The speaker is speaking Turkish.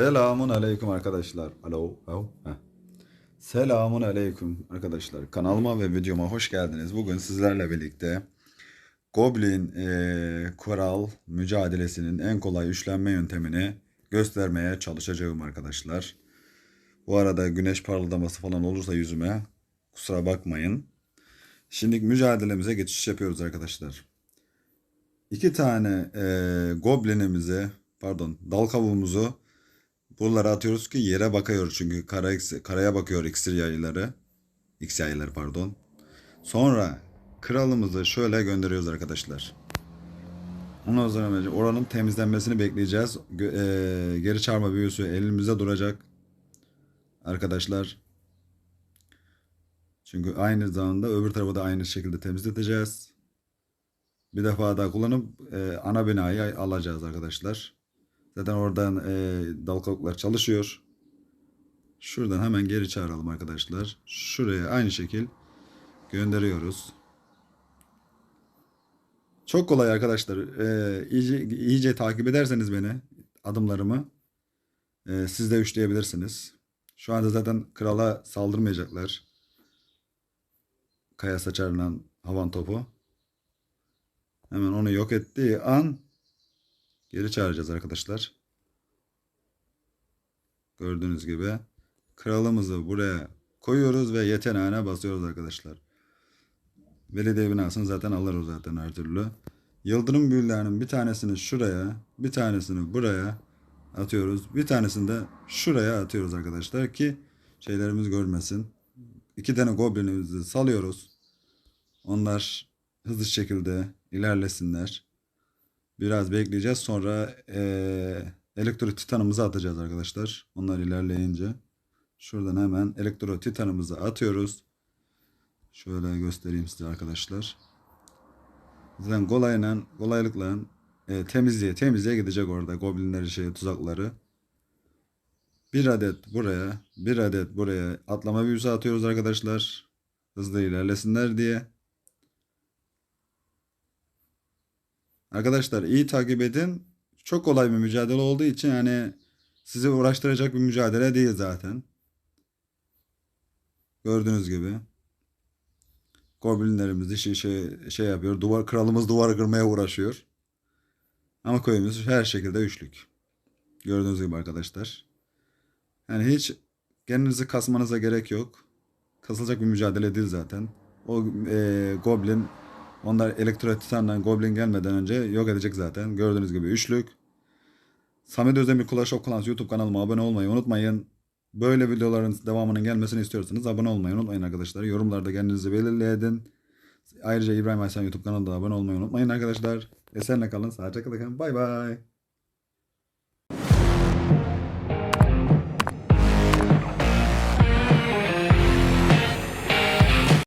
Selamun aleyküm arkadaşlar. Alo. Alo. Selamun aleyküm arkadaşlar. Kanalıma ve videoma hoş geldiniz. Bugün sizlerle birlikte Goblin eee kural mücadelesinin en kolay üçlenme yöntemini göstermeye çalışacağım arkadaşlar. Bu arada güneş parıldaması falan olursa yüzüme kusura bakmayın. Şimdi mücadelemize geçiş yapıyoruz arkadaşlar. İki tane eee goblinimizi pardon dal kavuğumuzu buralara atıyoruz ki yere bakıyor çünkü kara, karaya bakıyor iksir yayları. X yayları pardon. Sonra kralımızı şöyle gönderiyoruz arkadaşlar. Ondan sonra oranın temizlenmesini bekleyeceğiz. Eee, geri çağırma büyüsü elimizde duracak. Arkadaşlar. Çünkü aynı zamanda öbür tarafı da aynı şekilde temizleteceğiz. Bir defa daha kullanıp e, ana binayı alacağız arkadaşlar. Zaten oradan e, dal kavuklar çalışıyor. Şuradan hemen geri çağıralım arkadaşlar. Şuraya aynı şekil gönderiyoruz. Çok kolay arkadaşlar. E, iyice, iyice takip ederseniz beni, adımlarımı e, siz de üçleyebilirsiniz. Şu anda zaten krala saldırmayacaklar. Kaya saçarla havan topu. Hemen onu yok ettiği an geri çağıracağız arkadaşlar. Gördüğünüz gibi kralımızı buraya koyuyoruz ve yeteneğine basıyoruz arkadaşlar. Belediye binasını zaten alırız zaten her türlü. Yıldırım büyülerinin bir tanesini şuraya, bir tanesini buraya atıyoruz. Bir tanesini de şuraya atıyoruz arkadaşlar ki şeylerimiz görmesin. İki tane goblinimizi salıyoruz. Onlar hızlı şekilde ilerlesinler. Biraz bekleyeceğiz. Sonra eee elektro titanımızı atacağız arkadaşlar. Onlar ilerleyince. Şuradan hemen elektro titanımızı atıyoruz. Şöyle göstereyim size arkadaşlar. Zaten kolayla, kolaylıkla e, temizliğe temizliğe gidecek orada goblinleri şey tuzakları. Bir adet buraya, bir adet buraya atlama büyüsü atıyoruz arkadaşlar. Hızlı ilerlesinler diye. Arkadaşlar iyi takip edin. Çok kolay bir mücadele olduğu için yani sizi uğraştıracak bir mücadele değil zaten. Gördüğünüz gibi. Goblinlerimiz işi şey, şey yapıyor. Duvar, kralımız duvar kırmaya uğraşıyor. Ama köyümüz her şekilde üçlük. Gördüğünüz gibi arkadaşlar. Yani hiç kendinizi kasmanıza gerek yok. Kasılacak bir mücadele değil zaten. O e, goblin onlar elektro titandan goblin gelmeden önce yok edecek zaten. Gördüğünüz gibi üçlük. Samet Özdemir Clash of Clans YouTube kanalıma abone olmayı unutmayın. Böyle videoların devamının gelmesini istiyorsanız abone olmayı unutmayın arkadaşlar. Yorumlarda kendinizi belirleyin. Ayrıca İbrahim Aysan YouTube kanalına da abone olmayı unutmayın arkadaşlar. Esenle kalın, sağlıcakla kalın. Bay bay.